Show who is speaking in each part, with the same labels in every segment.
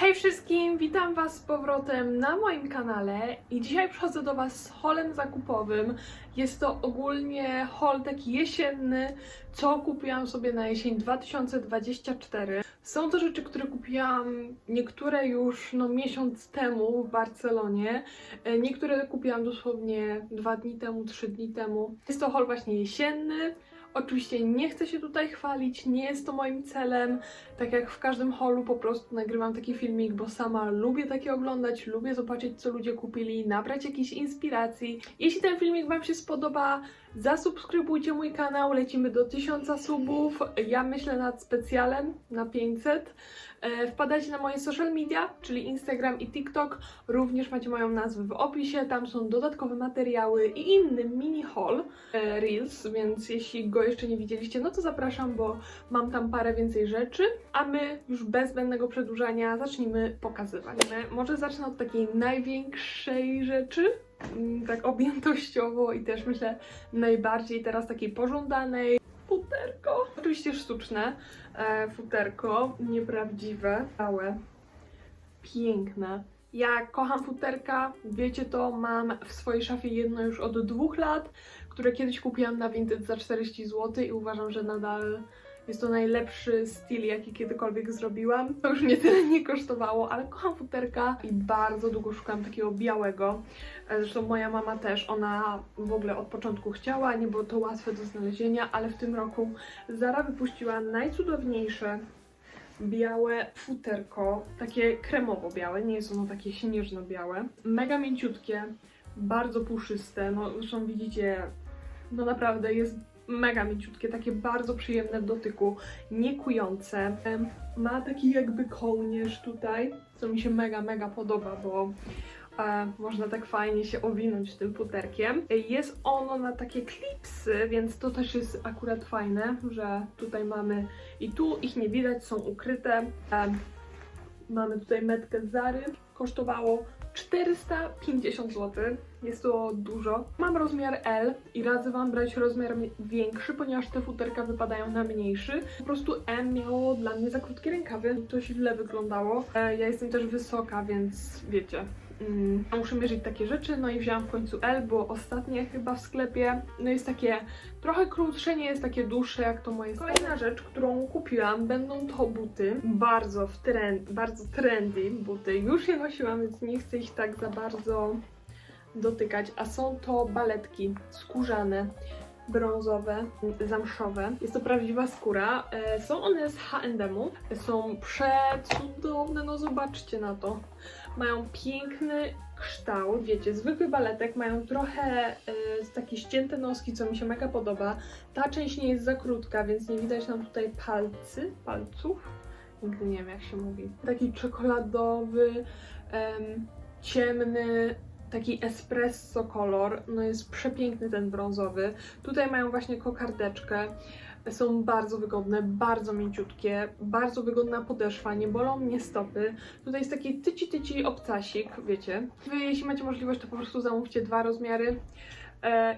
Speaker 1: Hej wszystkim, witam Was z powrotem na moim kanale i dzisiaj przychodzę do Was z holem zakupowym. Jest to ogólnie hol taki jesienny, co kupiłam sobie na jesień 2024. Są to rzeczy, które kupiłam niektóre już no, miesiąc temu w Barcelonie, e, niektóre kupiłam dosłownie dwa dni temu, trzy dni temu. Jest to hol właśnie jesienny. Oczywiście nie chcę się tutaj chwalić, nie jest to moim celem. Tak jak w każdym holu po prostu nagrywam taki filmik, bo sama lubię takie oglądać, lubię zobaczyć co ludzie kupili, nabrać jakiejś inspiracji. Jeśli ten filmik Wam się spodoba, zasubskrybujcie mój kanał, lecimy do 1000 subów. Ja myślę nad specjalem na 500. E, Wpadajcie na moje social media, czyli Instagram i TikTok. Również macie moją nazwę w opisie. Tam są dodatkowe materiały i inny mini haul e, Reels, więc jeśli go jeszcze nie widzieliście, no to zapraszam, bo mam tam parę więcej rzeczy. A my już bez zbędnego przedłużania zacznijmy pokazywać. Może zacznę od takiej największej rzeczy, mm, tak objętościowo i też myślę najbardziej teraz takiej pożądanej. Futerko. Oczywiście sztuczne e, futerko, nieprawdziwe, całe, piękne. Ja kocham futerka, wiecie to, mam w swojej szafie jedno już od dwóch lat, które kiedyś kupiłam na Vinted za 40 zł i uważam, że nadal jest to najlepszy styl, jaki kiedykolwiek zrobiłam. To już mnie tyle nie kosztowało, ale kocham futerka i bardzo długo szukałam takiego białego. E, Zresztą moja mama też, ona w ogóle od początku chciała, nie było to łatwe do znalezienia, ale w tym roku Zara wypuściła najcudowniejsze białe futerko, takie kremowo-białe, nie jest ono takie śnieżno-białe. Mega mięciutkie, bardzo puszyste, no zresztą widzicie, no naprawdę jest mega mięciutkie, takie bardzo przyjemne w dotyku, nie kujące. Ma taki jakby kołnierz tutaj, co mi się mega, mega podoba, bo e, można tak fajnie się owinąć tym futerkiem. Jest ono na takie klipsy, więc to też jest akurat fajne, że tutaj mamy i tu ich nie widać, są ukryte. Mamy tutaj metkę Zary, kosztowało 450 zł. Jest to dużo. Mam rozmiar L i radzę Wam brać rozmiar mi- większy, ponieważ te futerka wypadają na mniejszy. Po prostu M miało dla mnie za krótkie rękawy. To źle wyglądało. E, Ja jestem też wysoka, więc wiecie. Mm, muszę mierzyć takie rzeczy, no i wzięłam w końcu L, było ostatnie chyba w sklepie. No jest takie trochę krótsze, nie jest takie dłuższe jak to moje. Kolejna rzecz, którą kupiłam, będą to buty. Bardzo w trend, bardzo trendy buty. Już je nosiłam, więc nie chcę ich tak za bardzo dotykać. A są to baletki skórzane. Brązowe, zamszowe. Jest to prawdziwa skóra. E, Są one z H&M-u. Są przecudowne, no zobaczcie na to mają piękny kształt, wiecie, zwykły baletek, mają trochę e, takie ścięte noski, co mi się mega podoba. Ta część nie jest za krótka, więc nie widać nam tutaj palcy, palców. Nigdy nie wiem jak się mówi. Taki czekoladowy, em, ciemny, taki espresso kolor. No jest przepiękny ten brązowy. Tutaj mają właśnie kokardeczkę. Są bardzo wygodne, bardzo mięciutkie, bardzo wygodna podeszwa, nie bolą mnie stopy. Tutaj jest taki tyci tyci obcasik, wiecie. Wy jeśli macie możliwość, to po prostu zamówcie dwa rozmiary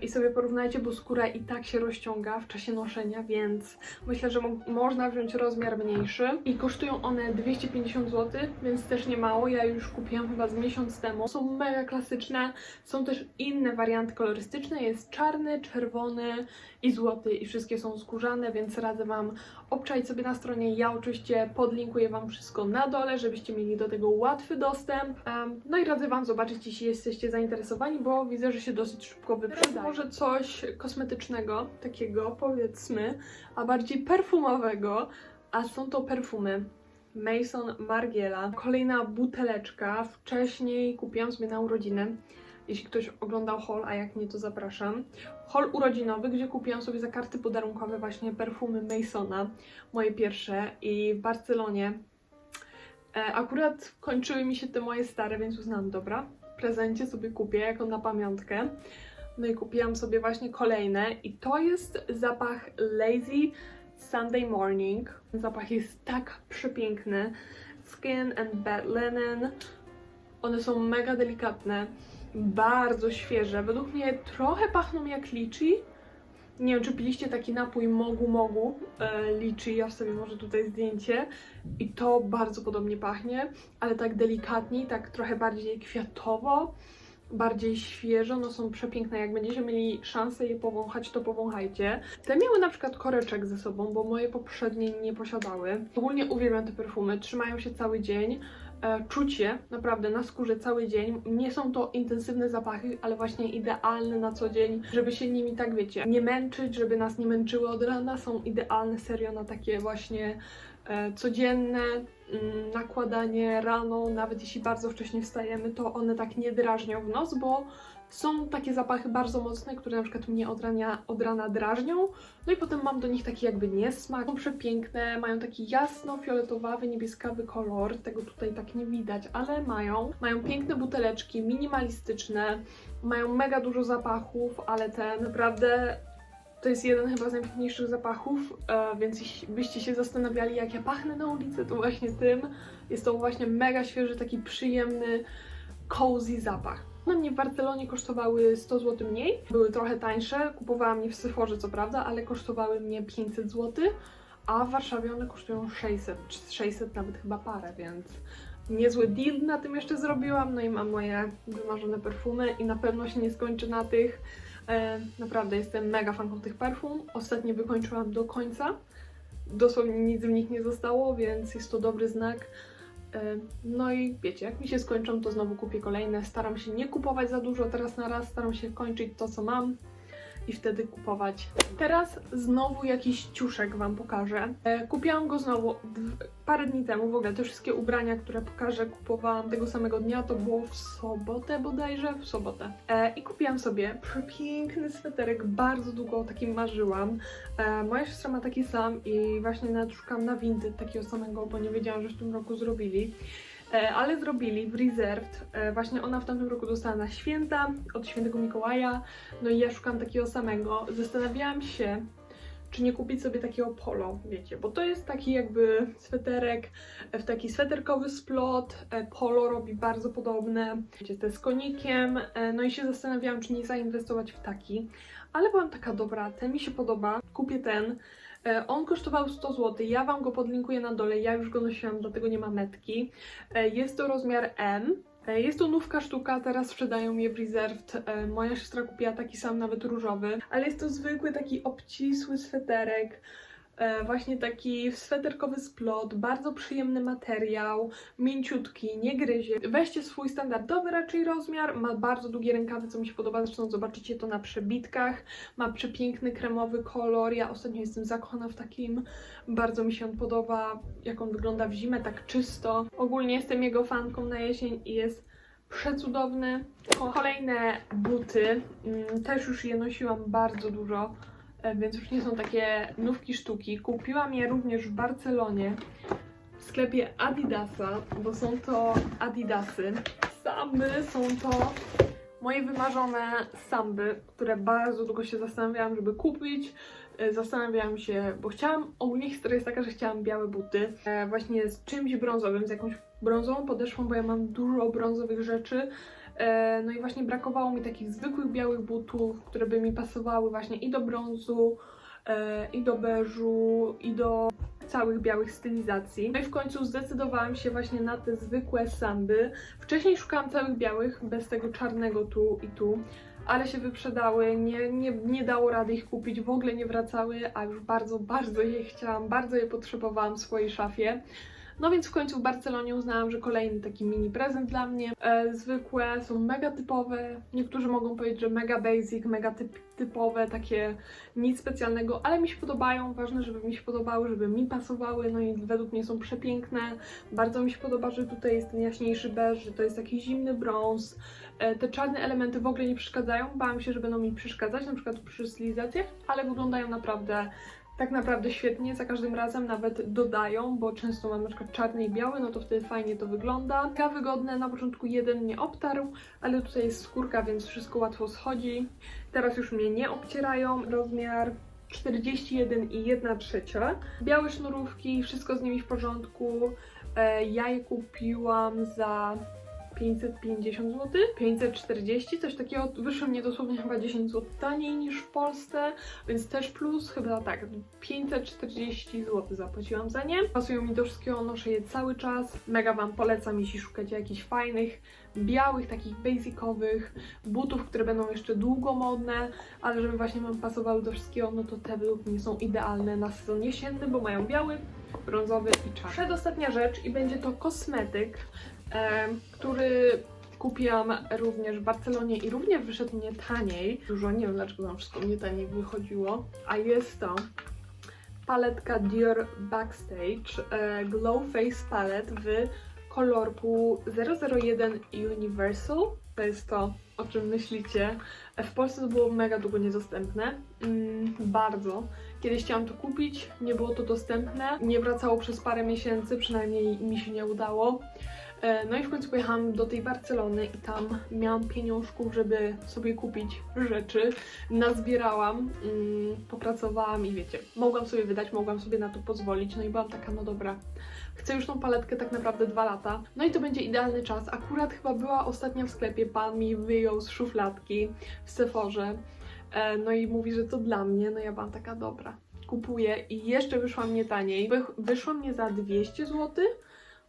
Speaker 1: i sobie porównajcie, bo skóra i tak się rozciąga w czasie noszenia, więc myślę, że mo- można wziąć rozmiar mniejszy. I kosztują one 250 zł, więc też nie mało. Ja już kupiłam chyba z miesiąc temu. Są mega klasyczne. Są też inne warianty kolorystyczne. Jest czarny, czerwony i złoty i wszystkie są skórzane, więc radzę Wam obczaić sobie na stronie. Ja oczywiście podlinkuję Wam wszystko na dole, żebyście mieli do tego łatwy dostęp. No i radzę Wam zobaczyć, jeśli jesteście zainteresowani, bo widzę, że się dosyć szybko wyprzedaje. Może coś kosmetycznego, takiego powiedzmy, a bardziej perfumowego, a są to perfumy. Mason Margiela. Kolejna buteleczka. Wcześniej kupiłam sobie na urodziny. Jeśli ktoś oglądał haul, a jak nie, to zapraszam. Haul urodzinowy, gdzie kupiłam sobie za karty podarunkowe właśnie perfumy Masona, moje pierwsze i w Barcelonie. E, akurat kończyły mi się te moje stare, więc uznałam, dobra, w prezencie sobie kupię jako na pamiątkę. No i kupiłam sobie właśnie kolejne i to jest zapach Lazy Sunday Morning. Zapach jest tak przepiękny. Skin and Bed Linen. One są mega delikatne, bardzo świeże. Według mnie trochę pachną jak liczy, Nie wiem, czy piliście taki napój Mogu Mogu, e, liczy, ja sobie może tutaj zdjęcie. I to bardzo podobnie pachnie, ale tak delikatniej, tak trochę bardziej kwiatowo, bardziej świeżo. No są przepiękne. Jak będziecie mieli szansę je powąchać, to powąchajcie. Te miały na przykład koreczek ze sobą, bo moje poprzednie nie posiadały. Ogólnie uwielbiam te perfumy, trzymają się cały dzień. E, Czucie naprawdę na skórze cały dzień. Nie są to intensywne zapachy, ale właśnie idealne na co dzień, żeby się nimi tak wiecie, nie męczyć, żeby nas nie męczyły od rana. Są idealne serio na takie właśnie codzienne mm, nakładanie rano, nawet jeśli bardzo wcześnie wstajemy, to one tak nie drażnią w nos, bo są takie zapachy bardzo mocne, które na przykład mnie od rana, od rana drażnią. No i potem mam do nich taki jakby niesmak. Są przepiękne, mają taki jasno-fioletowawy, niebieskawy kolor. Tego tutaj tak nie widać, ale mają. Mają piękne buteleczki, minimalistyczne. Mają mega dużo zapachów, ale te naprawdę to jest jeden chyba z najpiękniejszych zapachów, e, więc jeśli byście się zastanawiali, jak ja pachnę na ulicy, to właśnie tym. Jest to właśnie mega świeży, taki przyjemny, cozy zapach. One mnie w Barcelonie kosztowały 100 zł mniej, były trochę tańsze, kupowałam je w Sephorze co prawda, ale kosztowały mnie 500 zł, a w Warszawie one kosztują 600, czy 600 nawet chyba parę, więc niezły deal na tym jeszcze zrobiłam, no i mam moje wymarzone perfumy i na pewno się nie skończy na tych. E, naprawdę jestem mega fanką tych perfum. Ostatnio wykończyłam do końca. Dosłownie nic w nich nie zostało, więc jest to dobry znak. E, No i wiecie, jak mi się skończą, to znowu kupię kolejne. Staram się nie kupować za dużo teraz na raz, staram się kończyć to, co mam i wtedy kupować. Teraz znowu jakiś ciuszek Wam pokażę. E, kupiłam go znowu parę dni temu. W ogóle te wszystkie ubrania, które pokażę, kupowałam tego samego dnia. To było w sobotę bodajże, w sobotę. E, I kupiłam sobie przepiękny sweterek. Bardzo długo o takim marzyłam. E, moja siostra ma taki sam i właśnie nawet szukam na Vinted takiego samego, bo nie wiedziałam, że w tym roku zrobili. E, ale zrobili w Reserved. E, właśnie ona w tamtym roku dostała na święta od świętego Mikołaja. No i ja szukam takiego samego. Zastanawiałam się, czy nie kupić sobie takiego polo, wiecie, bo to jest taki jakby sweterek e, w taki sweterkowy splot. Polo robi bardzo podobne, wiecie, te z konikiem. No i się zastanawiałam, czy nie zainwestować w taki. Ale byłam taka, dobra, ten mi się podoba, kupię ten. E, On kosztował 100 zł. Ja Wam go podlinkuję na dole. Ja już go nosiłam, dlatego nie ma metki. E, Jest to rozmiar M. E, Jest to nówka sztuka, teraz sprzedają je w Reserved. Moja siostra kupiła taki sam, nawet różowy. Ale jest to zwykły, taki obcisły sweterek. E, Właśnie taki sweterkowy splot, bardzo przyjemny materiał, mięciutki, nie gryzie. Weźcie swój standardowy raczej rozmiar, ma bardzo długie rękawy, co mi się podoba, zresztą zobaczycie to na przebitkach. Ma przepiękny kremowy kolor, ja ostatnio jestem zakochana w takim, bardzo mi się on podoba, jak on wygląda w zimę, tak czysto. Ogólnie jestem jego fanką na jesień i jest przecudowny. Kolejne buty, mm, też już je nosiłam bardzo dużo, więc już nie są takie nówki sztuki. Kupiłam je również w Barcelonie w sklepie Adidasa, bo są to Adidasy. Samby są to moje wymarzone samby, które bardzo długo się zastanawiałam, żeby kupić. E, Zastanawiałam się, bo chciałam, ogólnie historia jest taka, że chciałam białe buty, e, właśnie z czymś brązowym, z jakąś brązową podeszwą, bo ja mam dużo brązowych rzeczy. E, No i właśnie brakowało mi takich zwykłych białych butów, które by mi pasowały właśnie i do brązu, e, i do beżu, i do całych białych stylizacji. No i w końcu zdecydowałam się właśnie na te zwykłe samby. Wcześniej szukałam całych białych, bez tego czarnego tu i tu, ale się wyprzedały, nie, nie, nie dało rady ich kupić, w ogóle nie wracały, a już bardzo, bardzo je chciałam, bardzo je potrzebowałam w swojej szafie. No więc w końcu w Barcelonie uznałam, że kolejny taki mini prezent dla mnie. E, zwykłe, są mega typowe. Niektórzy mogą powiedzieć, że mega basic, mega typ, typowe, takie nic specjalnego, ale mi się podobają. Ważne, żeby mi się podobały, żeby mi pasowały. No i według mnie są przepiękne. Bardzo mi się podoba, że tutaj jest ten jaśniejszy beż, że to jest taki zimny brąz. E, te czarne elementy w ogóle nie przeszkadzają. Bałam się, że będą mi przeszkadzać, na przykład przy stylizacjach, ale wyglądają naprawdę tak naprawdę świetnie, za każdym razem nawet dodają, bo często mam przykład czarny i biały, no to wtedy fajnie to wygląda. Mega wygodne, na początku jeden mnie obtarł, ale tutaj jest skórka, więc wszystko łatwo schodzi. Teraz już mnie nie obcierają, rozmiar 41 i 1 trzecia. Białe sznurówki, wszystko z nimi w porządku. E, Ja je kupiłam za 550 zł, 540, coś takiego. Wyszło mnie dosłownie chyba 10 zł taniej niż w Polsce, więc też plus, chyba tak, 540 zł zapłaciłam za nie. Pasują mi do wszystkiego, noszę je cały czas. Mega Wam polecam, jeśli szukacie jakichś fajnych, białych, takich basicowych butów, które będą jeszcze długo modne, ale żeby właśnie Wam pasowały do wszystkiego, no to te według mnie są idealne na sezon jesienny, bo mają biały, brązowy i czarny. Przedostatnia rzecz i będzie to kosmetyk, który kupiłam również w Barcelonie i również wyszedł mnie taniej. Dużo, nie wiem dlaczego nam wszystko mnie taniej wychodziło, a jest to paletka Dior Backstage e, Glow Face Palette w kolorku 001 Universal. To jest to, o czym myślicie. W Polsce to było mega długo niedostępne. Mm, bardzo. Kiedyś chciałam to kupić, nie było to dostępne. Nie wracało przez parę miesięcy, przynajmniej mi się nie udało. E, No i w końcu pojechałam do tej Barcelony i tam miałam pieniążków, żeby sobie kupić rzeczy. Nazbierałam, mm, popracowałam i wiecie, mogłam sobie wydać, mogłam sobie na to pozwolić. No i byłam taka, no dobra, chcę już tą paletkę tak naprawdę dwa lata. No i to będzie idealny czas. Akurat chyba była ostatnia w sklepie, pan mi wyjął z szufladki w Sephorze. E, No i mówi, że to dla mnie. No ja byłam taka, dobra, kupuję i jeszcze wyszła mnie taniej. Wy, wyszła mnie za 200 zł,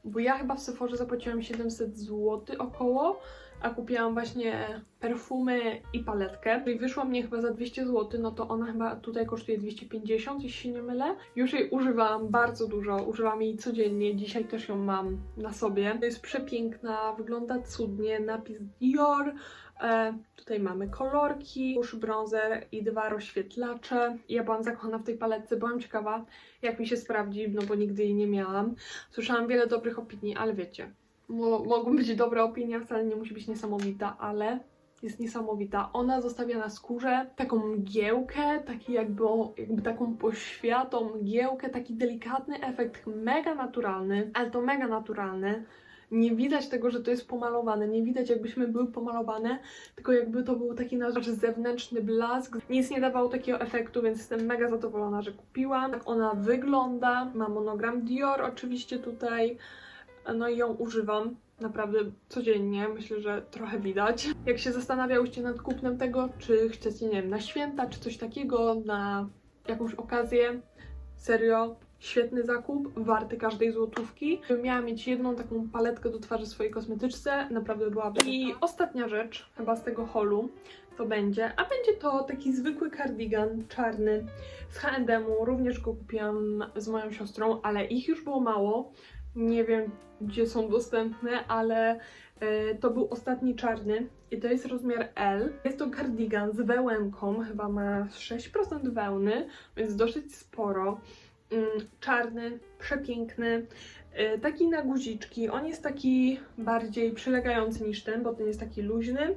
Speaker 1: bo ja chyba w Sephorze zapłaciłam 700 zł około, a kupiłam właśnie perfumy i paletkę. I wyszła mnie chyba za 200 zł, no to ona chyba tutaj kosztuje 250, jeśli się nie mylę. Już jej używam bardzo dużo, używam jej codziennie, dzisiaj też ją mam na sobie. To jest przepiękna, wygląda cudnie, napis Dior, E, tutaj mamy kolorki, róż bronzer i dwa rozświetlacze. Ja byłam zakochana w tej paletce, byłam ciekawa jak mi się sprawdzi, no bo nigdy jej nie miałam. Słyszałam wiele dobrych opinii, ale wiecie, mo mogą być dobre opinie, wcale nie musi być niesamowita, ale jest niesamowita. Ona zostawia na skórze taką mgiełkę, taki jakby, jakby taką poświatą mgiełkę, taki delikatny efekt, mega naturalny, ale to mega naturalny. Nie widać tego, że to jest pomalowane, nie widać jakbyśmy były pomalowane, tylko jakby to był taki nasz zewnętrzny blask. Nic nie dawało takiego efektu, więc jestem mega zadowolona, że kupiłam. Tak ona wygląda. Ma monogram Dior oczywiście tutaj. No i ją używam naprawdę codziennie. Myślę, że trochę widać. Jak się zastanawiałyście nad kupnem tego, czy chcecie, nie wiem, na święta, czy coś takiego, na jakąś okazję, serio, świetny zakup, warty każdej złotówki. Miałam mieć jedną taką paletkę do twarzy swojej kosmetyczce, naprawdę byłaby. I ostatnia rzecz, chyba z tego holu, to będzie, a będzie to taki zwykły kardigan czarny z H&M-u, również go kupiłam z moją siostrą, ale ich już było mało. Nie wiem, gdzie są dostępne, ale e, to był ostatni czarny i to jest rozmiar L. Jest to kardigan z wełenką, chyba ma 6% wełny, więc dosyć sporo. Mm, czarny, przepiękny, y, taki na guziczki. On jest taki bardziej przylegający niż ten, bo ten jest taki luźny,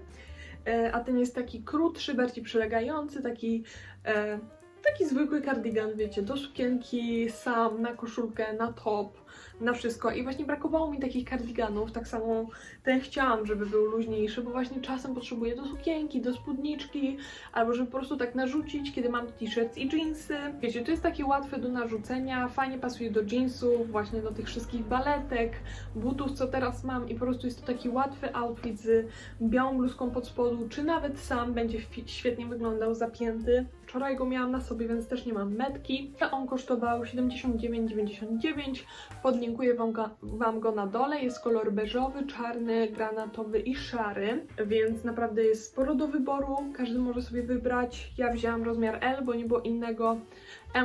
Speaker 1: y, a ten jest taki krótszy, bardziej przylegający, taki, e, taki zwykły kardigan, wiecie, do sukienki, sam, na koszulkę, na top, na wszystko. I właśnie brakowało mi takich kardiganów, tak samo ten chciałam, żeby był luźniejszy, bo właśnie czasem potrzebuję do sukienki, do spódniczki, albo żeby po prostu tak narzucić, kiedy mam t-shirt i jeansy. Wiecie, to jest takie łatwe do narzucenia, fajnie pasuje do jeansów, właśnie do tych wszystkich baletek, butów, co teraz mam i po prostu jest to taki łatwy outfit z białą bluzką pod spodu, czy nawet sam będzie świetnie wyglądał zapięty. Wczoraj go miałam na sobie, więc też nie mam metki. On kosztował 79,99. Podlinkuję wam go, wam go na dole. Jest kolor beżowy, czarny, granatowy i szary, więc naprawdę jest sporo do wyboru. Każdy może sobie wybrać. Ja wzięłam rozmiar L, bo nie było innego.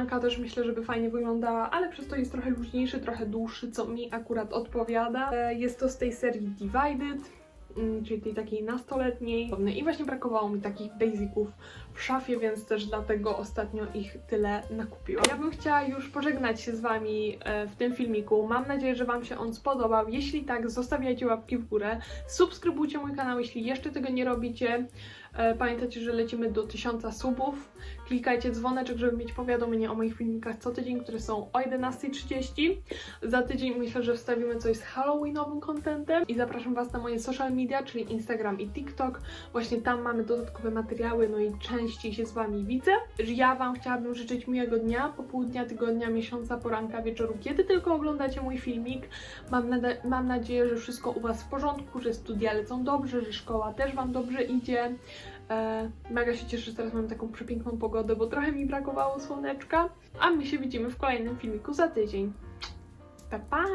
Speaker 1: MK też myślę, żeby fajnie wyglądała, ale przez to jest trochę luźniejszy, trochę dłuższy, co mi akurat odpowiada. E, Jest to z tej serii Divided, mm, czyli tej takiej nastoletniej. I właśnie brakowało mi takich basiców w szafie, więc też dlatego ostatnio ich tyle nakupiłam. Ja bym chciała już pożegnać się z Wami e, w tym filmiku. Mam nadzieję, że Wam się on spodobał. Jeśli tak, zostawiajcie łapki w górę. Subskrybujcie mój kanał, jeśli jeszcze tego nie robicie. E, Pamiętajcie, że lecimy do 1000 subów. Klikajcie dzwoneczek, żeby mieć powiadomienie o moich filmikach co tydzień, które są o 11.30. Za tydzień myślę, że wstawimy coś z Halloweenowym contentem i zapraszam Was na moje social media, czyli Instagram i TikTok. Właśnie tam mamy dodatkowe materiały, no i częściej się z Wami widzę. Ja Wam chciałabym życzyć miłego dnia, popołudnia, tygodnia, miesiąca, poranka, wieczoru, kiedy tylko oglądacie mój filmik. Mam, mam nadzieję, że wszystko u Was w porządku, że studia lecą dobrze, że szkoła też Wam dobrze idzie. E, mega się cieszę, że teraz mam taką przepiękną pogodę, bo trochę mi brakowało słoneczka. A my się widzimy w kolejnym filmiku za tydzień. Pa, pa!